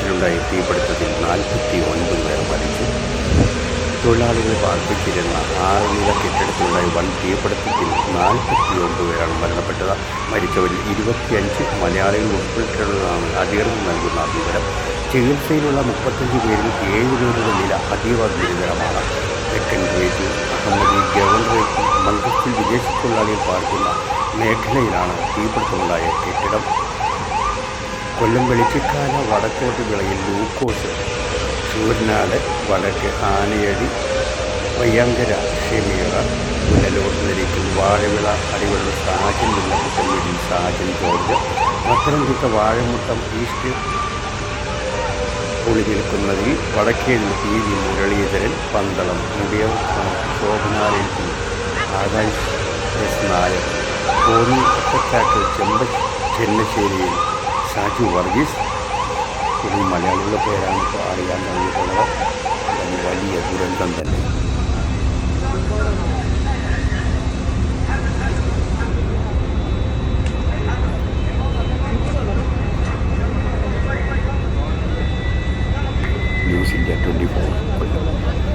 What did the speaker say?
കെട്ടിടത്തിലുണ്ടായ തീപിടുത്തത്തിൽ നാൽപ്പത്തി ഒൻപത് പേർ മരിച്ചു. തൊഴിലാളികൾ പാർപ്പിച്ചിരുന്ന ആറ് നില കെട്ടിടത്തിലുണ്ടായ വൻ തീപിടുത്തത്തിൽ നാൽപ്പത്തി ഒൻപത് പേരാണ് മരണപ്പെട്ടത്. മരിച്ചവരിൽ ഇരുപത്തിയഞ്ച് മലയാളികൾ ഉൾപ്പെട്ടിട്ടുള്ളതാണ് അധികൃതർ നൽകുന്ന വിവരം. ചികിത്സയിലുള്ള മുപ്പത്തഞ്ച് പേരിൽ ഏഴ് പേരുടെ നില അതീവ ഗുരുതരമാണ്. തെക്കൻ ഗ്രേറ്റ് അഹമ്മദി ഗവർണറേറ്റ് മംഗളത്തിൽ വിദേശ തൊഴിലാളികൾ പാർക്കുന്ന മേഖലയിലാണ് തീപിടുത്തമുണ്ടായ കെട്ടിടം. കൊല്ലം വെളിച്ചക്കാല വടക്കോട്ട് വിളയിൽ ലൂക്കോസ് ചൂരനാട് വടക്ക് ആനയടി വയ്യങ്കര ഷെമീറ പുനലോട്ട് നിരക്കും വാഴവിള അടിവെള്ള സാജൻ മുല്ലപ്പറ്റം വീടിൽ സാജൻ ജോർജ് പത്തനംതിട്ട വാഴമുട്ടം ഈസ്റ്റ് ഒളി നിൽക്കുന്നതിൽ വടക്കേതിൽ പി വി മുരളീധരൻ പന്തളം മുടിയ ശോഭനാലയത്തിൽ ആകാശ് എസ് നായർ കോന്നി ഒറ്റച്ചാട്ട് ചെമ്പ ചെന്നശ്ശേരിയിൽ ഷാജു വർഗീസ് ഇതിൽ മലയാളികളുടെ പേരാണ് ഇപ്പോൾ അറിയാൻ കഴിഞ്ഞിട്ടുള്ളത് അത് വലിയ ദുരന്തം തന്നെ news India twenty four Kollam